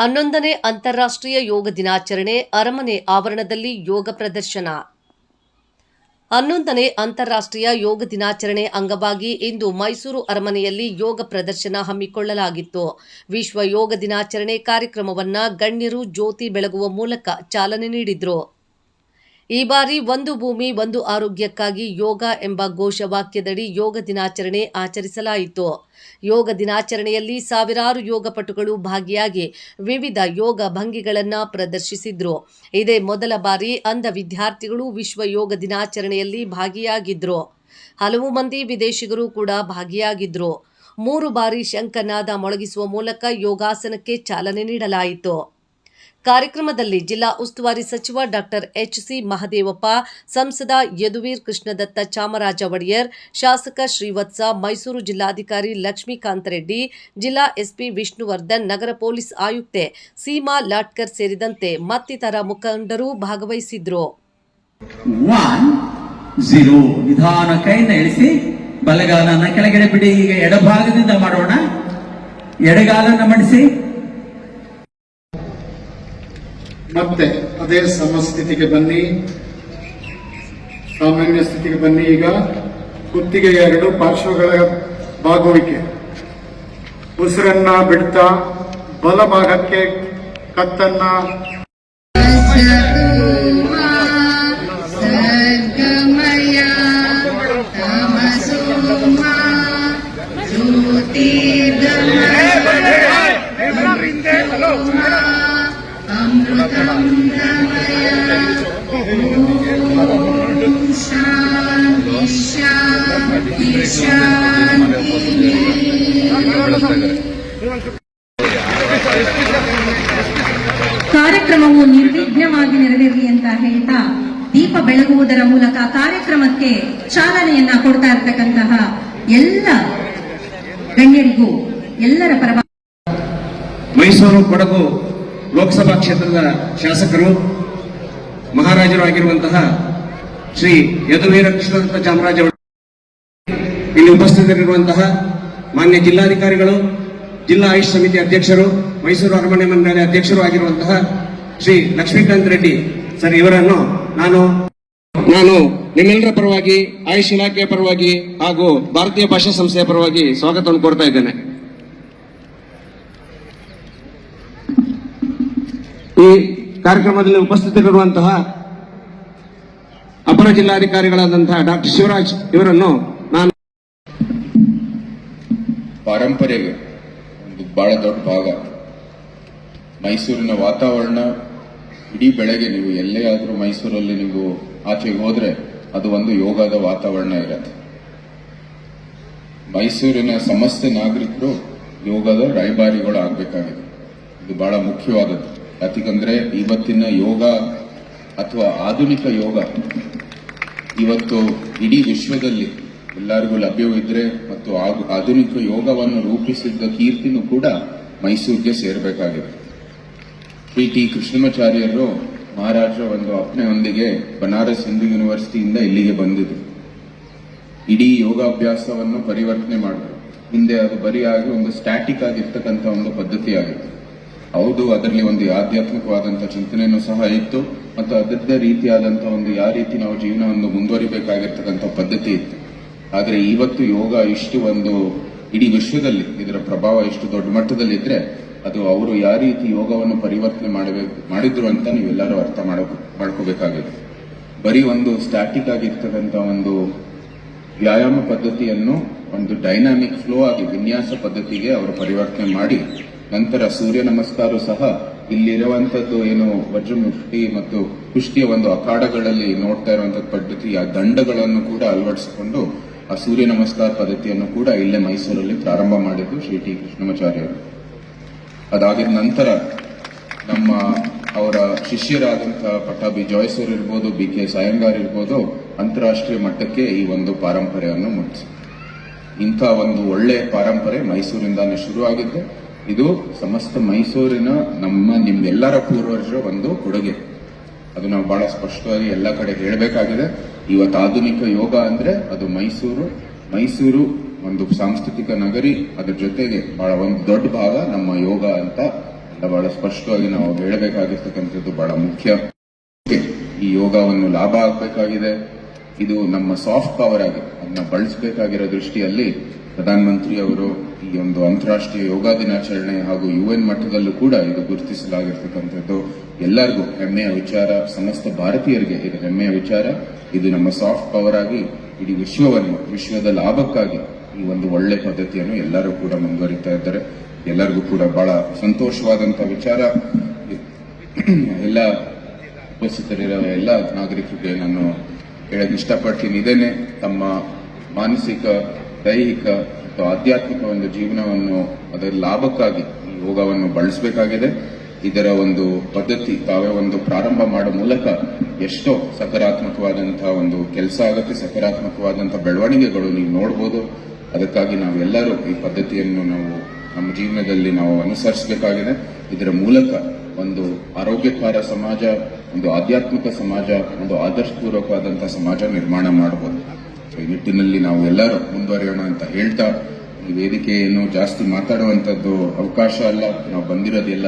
ಹನ್ನೊಂದನೇ ಅಂತಾರಾಷ್ಟ್ರೀಯ ಯೋಗ ದಿನಾಚರಣೆ ಅರಮನೆ ಆವರಣದಲ್ಲಿ ಯೋಗ ಪ್ರದರ್ಶನ. ಹನ್ನೊಂದನೇ ಅಂತಾರಾಷ್ಟ್ರೀಯ ಯೋಗ ದಿನಾಚರಣೆ ಅಂಗವಾಗಿ ಇಂದು ಮೈಸೂರು ಅರಮನೆಯಲ್ಲಿ ಯೋಗ ಪ್ರದರ್ಶನ ಹಮ್ಮಿಕೊಳ್ಳಲಾಗಿತ್ತು. ವಿಶ್ವ ಯೋಗ ದಿನಾಚರಣೆ ಕಾರ್ಯಕ್ರಮವನ್ನು ಗಣ್ಯರು ಜ್ಯೋತಿ ಬೆಳಗುವ ಮೂಲಕ ಚಾಲನೆ ನೀಡಿದ್ರು. ಈ ಬಾರಿ ಒಂದು ಭೂಮಿ, ಒಂದು ಆರೋಗ್ಯಕ್ಕಾಗಿ ಯೋಗ ಎಂಬ ಘೋಷವಾಕ್ಯದಡಿ ಯೋಗ ದಿನಾಚರಣೆ ಆಚರಿಸಲಾಯಿತು. ಯೋಗ ದಿನಾಚರಣೆಯಲ್ಲಿ ಸಾವಿರಾರು ಯೋಗಪಟುಗಳು ಭಾಗಿಯಾಗಿ ವಿವಿಧ ಯೋಗ ಭಂಗಿಗಳನ್ನು ಪ್ರದರ್ಶಿಸಿದ್ರು. ಇದೇ ಮೊದಲ ಬಾರಿ ಅಂಧ ವಿದ್ಯಾರ್ಥಿಗಳು ವಿಶ್ವ ಯೋಗ ದಿನಾಚರಣೆಯಲ್ಲಿ ಭಾಗಿಯಾಗಿದ್ರು. ಹಲವು ಮಂದಿ ವಿದೇಶಿಗರು ಕೂಡ ಭಾಗಿಯಾಗಿದ್ರು. ಮೂರು ಬಾರಿ ಶಂಖನಾದ ಮೊಳಗಿಸುವ ಮೂಲಕ ಯೋಗಾಸನಕ್ಕೆ ಚಾಲನೆ ನೀಡಲಾಯಿತು. ಕಾರ್ಯಕ್ರಮದಲ್ಲಿ ಜಿಲ್ಲಾ ಉಸ್ತುವಾರಿ ಸಚಿವ ಡಾಕ್ಟರ್ ಎಚ್ ಸಿ ಮಹದೇವಪ್ಪ, ಸಂಸದ ಯದುವೀರ್ ಕೃಷ್ಣದತ್ತ ಚಾಮರಾಜ ಒಡೆಯರ್, ಶಾಸಕ ಶ್ರೀವತ್ಸ, ಮೈಸೂರು ಜಿಲ್ಲಾಧಿಕಾರಿ ಲಕ್ಷ್ಮೀಕಾಂತ ರೆಡ್ಡಿ, ಜಿಲ್ಲಾ ಎಸ್ಪಿ ವಿಷ್ಣುವರ್ಧನ್, ನಗರ ಪೊಲೀಸ್ ಆಯುಕ್ತೆ ಸೀಮಾ ಲಾಟ್ಕರ್ ಸೇರಿದಂತೆ ಮತ್ತಿತರ ಮುಖಂಡರು ಭಾಗವಹಿಸಿದ್ರು. ಬಲಗಾಲನ ಕೆಳಗಡೆ ಬಿಡಿ ಈಗ ಎಡಭಾಗದಿಂದ ಮಾಡೋಣ. ಎಡಗಾಲನ ಮಡಿಸಿ ಮತ್ತೆ ಅದೇ ಸಮಸ್ಥಿತಿಗೆ ಬನ್ನಿ, ಸಾಮಾನ್ಯ ಸ್ಥಿತಿಗೆ ಬನ್ನಿ. ಈಗ ಕುತ್ತಿಗೆ ಎರಡು ಪಾರ್ಶ್ವಗಳ ಬಾಗುವಿಕೆ. ಉಸಿರನ್ನ ಬಿಡ್ತಾ, ಬಲಭಾಗಕ್ಕೆ ಕತ್ತನ್ನ. ಕಾರ್ಯಕ್ರಮವು ನಿರ್ವಿಘ್ನವಾಗಿ ನೆರವೇರಲಿ ಅಂತ ಹೇಳ್ತಾ ದೀಪ ಬೆಳಗುವುದರ ಮೂಲಕ ಕಾರ್ಯಕ್ರಮಕ್ಕೆ ಚಾಲನೆಯನ್ನ ಕೊಡ್ತಾ ಇರ್ತಕ್ಕಂತಹ ಎಲ್ಲ ಗಣ್ಯರಿಗೂ ಎಲ್ಲರ ಪರವಾಗಿ ಮೈಸೂರು ಕೊಡಗು ಲೋಕಸಭಾ ಕ್ಷೇತ್ರದ ಶಾಸಕರು, ಮಹಾರಾಜರು ಆಗಿರುವಂತಹ ಶ್ರೀ ಯದುವೀರ ಕೃಷ್ಣದತ್ತ ಚಾಮರಾಜ ಇಲ್ಲಿ ಉಪಸ್ಥಿತರಿರುವಂತಹ ಮಾನ್ಯ ಜಿಲ್ಲಾಧಿಕಾರಿಗಳು, ಜಿಲ್ಲಾ ಆಯುಷ್ ಸಮಿತಿ ಅಧ್ಯಕ್ಷರು, ಮೈಸೂರು ಅರಮನೆ ಮಂಡಳಿ ಅಧ್ಯಕ್ಷರು ಆಗಿರುವಂತಹ ಶ್ರೀ ಲಕ್ಷ್ಮೀಕಾಂತ್ ರೆಡ್ಡಿ ಸರ್ ಇವರನ್ನು ನಾನು ನಾನು ನಿಮ್ಮೆಲ್ಲರ ಪರವಾಗಿ, ಆಯುಷ್ ಇಲಾಖೆಯ ಪರವಾಗಿ ಹಾಗೂ ಭಾರತೀಯ ಭಾಷಾ ಸಂಸ್ಥೆಯ ಪರವಾಗಿ ಸ್ವಾಗತವನ್ನು ಕೋರ್ತಾ ಇದ್ದೇನೆ. ಈ ಕಾರ್ಯಕ್ರಮದಲ್ಲಿ ಉಪಸ್ಥಿತರಿರುವಂತಹ ಅಪರ ಜಿಲ್ಲಾಧಿಕಾರಿಗಳಾದಂತಹ ಡಾಕ್ಟರ್ ಶಿವರಾಜ್ ಇವರನ್ನು ನಾನು ಪಾರಂಪರೆಗೆ ಒಂದು ಬಹಳ ದೊಡ್ಡ ಭಾಗ. ಮೈಸೂರಿನ ವಾತಾವರಣ ಇಡೀ ಬೆಳಗ್ಗೆ ನೀವು ಎಲ್ಲೇ ಆದರೂ ಮೈಸೂರಲ್ಲಿ ನೀವು ಆಚೆಗೆ ಹೋದ್ರೆ ಅದು ಒಂದು ಯೋಗದ ವಾತಾವರಣ ಇರುತ್ತೆ. ಮೈಸೂರಿನ ಸಮಸ್ತ ನಾಗರಿಕರು ಯೋಗದ ರಾಯಭಾರಿಗಳು ಆಗಬೇಕಾಗಿದೆ. ಇದು ಬಹಳ ಮುಖ್ಯವಾದದ್ದು. ಯಾಕಂದ್ರೆ ಇವತ್ತಿನ ಯೋಗ ಅಥವಾ ಆಧುನಿಕ ಯೋಗ ಇವತ್ತು ಇಡೀ ವಿಶ್ವದಲ್ಲಿ ಎಲ್ಲರಿಗೂ ಲಭ್ಯವಿದ್ರೆ ಮತ್ತು ಆಧುನಿಕ ಯೋಗವನ್ನು ರೂಪಿಸಿದ್ದ ಕೀರ್ತಿನೂ ಕೂಡ ಮೈಸೂರಿಗೆ ಸೇರಬೇಕಾಗಿದೆ. ಪಿ ಟಿ ಕೃಷ್ಣಮಾಚಾರ್ಯರು ಮಹಾರಾಜರ ಒಂದು ಅಪ್ಪನೆಯೊಂದಿಗೆ ಬನಾರಸ್ ಹಿಂದೂ ಯೂನಿವರ್ಸಿಟಿಯಿಂದ ಇಲ್ಲಿಗೆ ಬಂದಿದ್ರು. ಇಡೀ ಯೋಗಾಭ್ಯಾಸವನ್ನು ಪರಿವರ್ತನೆ ಮಾಡಿದ್ರು. ಹಿಂದೆ ಅದು ಬರಿಯಾಗಿ ಒಂದು ಸ್ಟ್ಯಾಟಿಕ್ ಆಗಿರ್ತಕ್ಕಂಥ ಒಂದು ಪದ್ಧತಿ ಆಗಿತ್ತು ಹೌದು, ಅದರಲ್ಲಿ ಒಂದು ಆಧ್ಯಾತ್ಮಿಕವಾದಂಥ ಚಿಂತನೆಯೂ ಸಹ ಇತ್ತು, ಮತ್ತು ಅದರದ್ದೇ ರೀತಿಯಾದಂಥ ಒಂದು ಯಾವ ರೀತಿ ನಾವು ಜೀವನವನ್ನು ಮುಂದುವರಿಬೇಕಾಗಿರ್ತಕ್ಕಂಥ ಪದ್ಧತಿ ಇತ್ತು. ಆದರೆ ಇವತ್ತು ಯೋಗ ಇಷ್ಟು ಒಂದು, ಇಡೀ ವಿಶ್ವದಲ್ಲಿ, ಇದರ ಪ್ರಭಾವ ಇಷ್ಟು ದೊಡ್ಡ ಮಟ್ಟದಲ್ಲಿ ಇದ್ರೆ, ಅದು ಅವರು ಯಾವ ರೀತಿ ಯೋಗವನ್ನು ಪರಿವರ್ತನೆ ಮಾಡಬೇಕು ಮಾಡಿದ್ರು ಅಂತ ನೀವೆಲ್ಲರೂ ಅರ್ಥ ಮಾಡ್ಕೋಬೇಕಾಗಿದೆ. ಬರೀ ಒಂದು ಸ್ಟ್ಯಾಟಿಕ್ ಆಗಿರ್ತಕ್ಕಂಥ ಒಂದು ವ್ಯಾಯಾಮ ಪದ್ಧತಿಯನ್ನು, ಒಂದು ಡೈನಾಮಿಕ್ ಫ್ಲೋ ಆಗಿ ವಿನ್ಯಾಸ ಪದ್ಧತಿಗೆ ಅವರು ಪರಿವರ್ತನೆ ಮಾಡಿ ನಂತರ ಸೂರ್ಯ ನಮಸ್ಕಾರ ಸಹ ಇಲ್ಲಿರುವಂತದ್ದು ಏನು ವಜ್ರಮುಷ್ಟಿ ಮತ್ತು ಕುಷ್ಟಿಯ ಒಂದು ಅಖಾಡಗಳಲ್ಲಿ ನೋಡ್ತಾ ಇರುವಂತ ಪದ್ಧತಿ, ಆ ದಂಡಗಳನ್ನು ಕೂಡ ಅಳವಡಿಸಿಕೊಂಡು ಆ ಸೂರ್ಯ ನಮಸ್ಕಾರ ಪದ್ಧತಿಯನ್ನು ಕೂಡ ಇಲ್ಲೇ ಮೈಸೂರಲ್ಲಿ ಪ್ರಾರಂಭ ಮಾಡಿದ್ದು ಶ್ರೀ ಟಿ ಕೃಷ್ಣಮಾಚಾರ್ಯರು. ಅದಾಗಿದ ನಂತರ ನಮ್ಮ ಅವರ ಶಿಷ್ಯರಾದಂತಹ ಪಟ್ಟಾಭಿ ಜಾಯ್ಸರ್ ಇರ್ಬೋದು, ಬಿ ಕೆ ಸಾಯಂಗಾರ್ ಇರ್ಬೋದು, ಅಂತಾರಾಷ್ಟ್ರೀಯ ಮಟ್ಟಕ್ಕೆ ಈ ಒಂದು ಪಾರಂಪರೆಯನ್ನು ಮುಟ್ಟಿಸಿ ಇಂಥ ಒಂದು ಒಳ್ಳೆ ಪಾರಂಪರೆ ಮೈಸೂರಿಂದಾನೇ ಶುರುವಾಗಿದ್ದು. ಇದು ಸಮಸ್ತ ಮೈಸೂರಿನ ನಮ್ಮ ನಿಮ್ಮೆಲ್ಲರ ಪೂರ್ವಜರ ಒಂದು ಕೊಡುಗೆ. ಅದು ನಾವು ಬಹಳ ಸ್ಪಷ್ಟವಾಗಿ ಎಲ್ಲ ಕಡೆ ಹೇಳಬೇಕಾಗಿದೆ. ಇವತ್ತು ಆಧುನಿಕ ಯೋಗ ಅಂದ್ರೆ ಅದು ಮೈಸೂರು. ಮೈಸೂರು ಒಂದು ಸಾಂಸ್ಕೃತಿಕ ನಗರಿ. ಅದ್ರ ಜೊತೆಗೆ ಬಹಳ ಒಂದು ದೊಡ್ಡ ಭಾಗ ನಮ್ಮ ಯೋಗ ಅಂತ ಬಹಳ ಸ್ಪಷ್ಟವಾಗಿ ನಾವು ಹೇಳಬೇಕಾಗಿರ್ತಕ್ಕಂಥದ್ದು ಬಹಳ ಮುಖ್ಯ. ಈ ಯೋಗವನ್ನು ಲಾಭ ಆಗಬೇಕಾಗಿದೆ. ಇದು ನಮ್ಮ ಸಾಫ್ಟ್ ಪವರ್ ಆಗಿ ಅದನ್ನ ಬಳಸಬೇಕಾಗಿರೋ ದೃಷ್ಟಿಯಲ್ಲಿ ಪ್ರಧಾನಮಂತ್ರಿ ಅವರು ಈ ಒಂದು ಅಂತಾರಾಷ್ಟ್ರೀಯ ಯೋಗ ದಿನಾಚರಣೆ ಹಾಗೂ ಯು ಎನ್ ಮಟ್ಟದಲ್ಲೂ ಕೂಡ ಇದು ಗುರುತಿಸಲಾಗಿರ್ತಕ್ಕಂಥದ್ದು. ಎಲ್ಲರಿಗೂ ಹೆಮ್ಮೆಯ ವಿಚಾರ, ಸಮಸ್ತ ಭಾರತೀಯರಿಗೆ ಇದು ಹೆಮ್ಮೆಯ ವಿಚಾರ. ಇದು ನಮ್ಮ ಸಾಫ್ಟ್ ಪವರ್ ಆಗಿ, ಇಡೀ ವಿಶ್ವವನ್ನು, ವಿಶ್ವದ ಲಾಭಕ್ಕಾಗಿ ಈ ಒಂದು ಒಳ್ಳೆ ಪದ್ಧತಿಯನ್ನು ಎಲ್ಲರೂ ಕೂಡ ಮುಂದುವರಿತಾ ಇದ್ದಾರೆ. ಎಲ್ಲರಿಗೂ ಕೂಡ ಬಹಳ ಸಂತೋಷವಾದಂತಹ ವಿಚಾರ. ಎಲ್ಲ ಉಪಸ್ಥಿತರಿರುವ ಎಲ್ಲ ನಾಗರಿಕರಿಗೆ ನಾನು ಹೇಳಕ್ ಇಷ್ಟಪಡ್ತೀನಿ. ಇದೇನೆ ತಮ್ಮ ಮಾನಸಿಕ ದೈಹಿಕ ಮತ್ತು ಆಧ್ಯಾತ್ಮಿಕ ಒಂದು ಜೀವನವನ್ನು ಅದರ ಲಾಭಕ್ಕಾಗಿ ಯೋಗವನ್ನು ಬಳಸಬೇಕಾಗಿದೆ. ಇದರ ಒಂದು ಪದ್ಧತಿ, ತಾವೇ ಒಂದು ಪ್ರಾರಂಭ ಮಾಡೋ ಮೂಲಕ ಎಷ್ಟೋ ಸಕಾರಾತ್ಮಕವಾದಂತಹ ಒಂದು ಕೆಲಸ ಆಗುತ್ತೆ ಸಕಾರಾತ್ಮಕವಾದಂತಹ ಬೆಳವಣಿಗೆಗಳು ನೀವು ನೋಡ್ಬೋದು. ಅದಕ್ಕಾಗಿ ನಾವೆಲ್ಲರೂ ಈ ಪದ್ಧತಿಯನ್ನು ನಾವು ನಮ್ಮ ಜೀವನದಲ್ಲಿ ನಾವು ಅನುಸರಿಸಬೇಕಾಗಿದೆ. ಇದರ ಮೂಲಕ ಒಂದು ಆರೋಗ್ಯಕರ ಸಮಾಜ, ಒಂದು ಆಧ್ಯಾತ್ಮಿಕ ಸಮಾಜ, ಒಂದು ಆದರ್ಶಪೂರ್ವಕವಾದಂತಹ ಸಮಾಜ ನಿರ್ಮಾಣ ಮಾಡಬಹುದು ಈ ನಿಟ್ಟಿನಲ್ಲಿ ನಾವು ಎಲ್ಲರೂ ಮುಂದುವರಿಯೋಣ ಅಂತ ಹೇಳ್ತಾ ಈ ವೇದಿಕೆಯನ್ನು ಜಾಸ್ತಿ ಮಾತಾಡುವಂಥದ್ದು ಅವಕಾಶ ಅಲ್ಲ. ನಾವು ಬಂದಿರೋದೆಲ್ಲ